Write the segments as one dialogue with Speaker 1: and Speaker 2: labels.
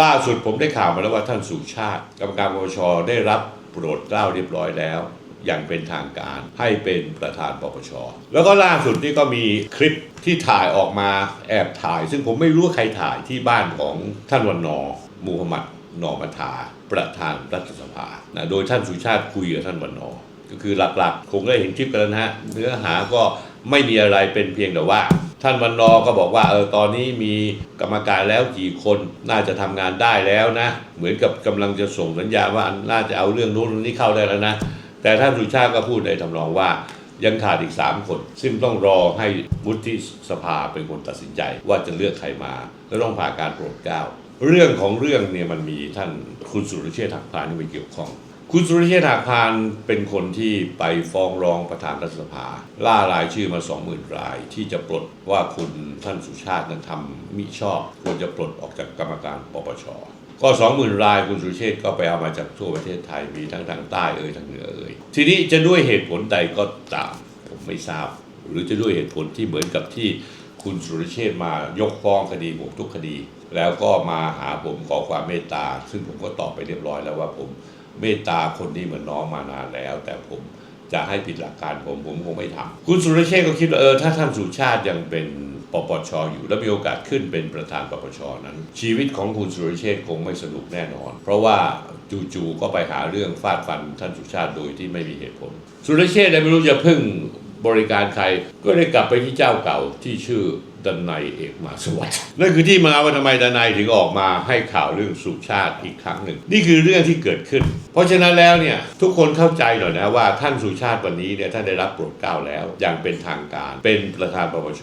Speaker 1: ล่าสุดผมได้ข่าวมาแล้วว่าท่านสุชาติกรรมการปปชได้รับโปรดเกล้าเรียบร้อยแล้ว อย่างเป็นทางการให้เป็นประธานปปชแล้วก็ล่าสุดนี่ก็มีคลิปที่ถ่ายออกมาแอบถ่าย ซึ่งผมไม่รู้ใครถ่ายที่บ้านของท่านวันนอมูฮัมหมัดนอมัทาประธานรัฐสภานะโดยท่านสุชาติคุยกับท่านวันนอก็คือหลักๆคงได้เห็นคลิปกันแล้วนะฮะเนื้อหาก็ไม่มีอะไรเป็นเพียงแต่ว่า ท่านวันนอก็บอกว่าเออตอนนี้มีกรรมการแล้วกี่คนน่าจะทำงานได้แล้วนะ เหมือนกับกำลังจะส่งสัญญาว่าน่าจะเอาเรื่องนู้นนี้เข้าได้แล้วนะ แต่ท่านสุชาติก็พูดในทำนองว่ายังขาดอีก 3 คน ซึ่งต้องรอให้วุฒิสภาเป็นคนตัดสินใจ ว่าจะเลือกใครมา และต้องผ่านการโปรดเกล้าเรื่องของเรื่องเนี่ยมันมีท่านคุณสุรเชษฐ์หักพานที่ไปเกี่ยวข้อง คุณสุรเชษฐ์หักพานเป็นคนที่ไปฟ้องร้องประธานรัฐสภา ล่ารายชื่อมา 20,000 ราย ที่จะปลดว่าคุณท่านสุชาตินั้นทำมิชอบ ควรจะปลดออกจากกรรมการปปชก็ 20,000 รายคุณสุรเชษฐ์ก็ไปเอามาจากทั่วประเทศไทยมีทั้งทางใต้เอ่ยทางเหนือเอ่ยทีนี้จะด้วยเหตุผลใดก็ตาม ผมไม่ทราบ หรือจะด้วยเหตุผลที่เหมือนกับที่ คุณสุรเชษมายกฟ้องคดีผมทุกคดี แล้วก็มาหาผมขอความเมตตา ซึ่งผมก็ตอบไปเรียบร้อยแล้วว่าผมเมตตาคนนี้เหมือนน้องมานานแล้ว แต่ผมจะให้ผิดหลักการผมผมคงไม่ทำคุณสุรเชษก็คิดว่าเออถ้าท่านสุชาติยังเป็นปปชอยู่ แล้วมีโอกาสขึ้นเป็นประธานปปชนั้น ชีวิตของคุณสุรเชษคงไม่สนุกแน่นอน เพราะว่าจู่ๆก็ไปหาเรื่องฟาดฟันท่านสุชาติโดยที่ไม่มีเหตุผล สุรเชษเนี่ยไม่รู้จะพึ่ง บริการใครก็ได้กลับไปที่เจ้าเก่าที่ชื่อดันไนยเอกมาสวัสดิ์นั่นคือที่มาว่าทำไมดันไนยถึงออกมาให้ข่าวเรื่องสุชาติอีกครั้งหนึ่ง นี่คือเรื่องที่เกิดขึ้น เพราะฉะนั้นแล้วเนี่ยทุกคนเข้าใจหน่อยนะว่าท่านสุชาติวันนี้เนี่ยท่านได้รับโปรดเกล้าแล้ว อย่างเป็นทางการเป็นประธานปปช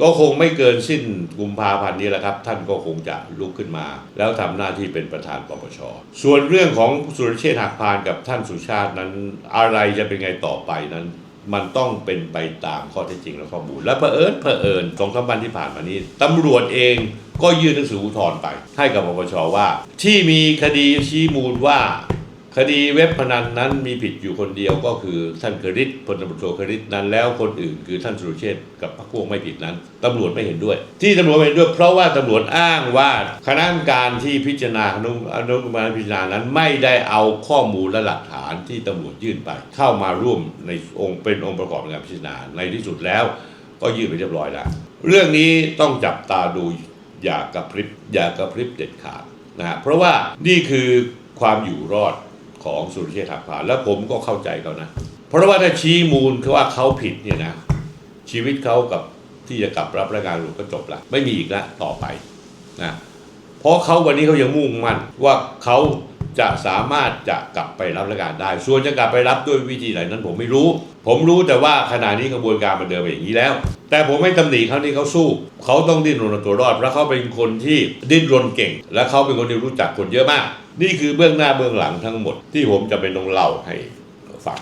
Speaker 1: ก็คงไม่เกินสิ้นกุมภาพันธ์นี้แหละครับ ท่านก็คงจะลุกขึ้นมา แล้วทำหน้าที่เป็นประธานปปชส่วนเรื่องของสุรเชษฐ์หักพานกับท่านสุชาตินั้นอะไรจะเป็นไงต่อไปนั้น มันต้องเป็นไปตามข้อเท็จจริงและข้อมูล และเผอิญเผอิญสองสามวันที่ผ่านมานี้ตำรวจเองก็ยื่นหนังสืออุทธรณ์ไป ให้กับปปชว่า ที่มีคดีชี้มูลว่า คดีเว็บพนันนั้นมีผิดอยู่คนเดียวก็คือท่านคริตพลตำรวจโทคริตนั้นแล้วคนอื่นคือท่านสุรเชษกับพรรคพวกไม่ผิดนั้นตำรวจไม่เห็นด้วย ที่ตำรวจไม่เห็นด้วย เพราะว่าตำรวจอ้างว่าคณะกรรมการที่พิจารณาอนุอนุกรรมการพิจารณานั้นไม่ได้เอาข้อมูลและหลักฐานที่ตำรวจยื่นไป เข้ามาร่วมในองค์เป็นองค์ประกอบในการพิจารณาในที่สุดแล้ว ก็ยื่นไปเรียบร้อยแล้วเรื่องนี้ต้องจับตาดูอย่ากระพริบอย่ากระพริบเด็ดขาดนะฮะเพราะว่านี่คือความอยู่รอด ของสุรเชษฐ์หักพานแล้วผมก็เข้าใจเขานะ เพราะว่าถ้าชี้มูลว่าเขาผิดเนี่ยนะ ชีวิตเขากับที่จะกลับรับราชการหลวงก็จบละไม่มีอีกแล้วต่อไปนะเพราะเขาวันนี้เขายังมุ่งมั่นว่าเขาจะสามารถจะกลับไปรับราชการได้ ส่วนจะกลับไปรับด้วยวิธีไหนนั้นผมไม่รู้ ผมรู้แต่ว่าขณะนี้กระบวนการมันเดินไปอย่างนี้แล้ว แต่ผมไม่ตำหนิเขาที่เขาสู้ เขาต้องดิ้นรนตัวรอดเพราะเขาเป็นคนที่ดิ้นรนเก่ง และเขาเป็นคนที่รู้จักคนเยอะมาก นี่คือเบื้องหน้าเบื้องหลังทั้งหมดที่ผมจะเป็นตรงเล่าให้ฟัง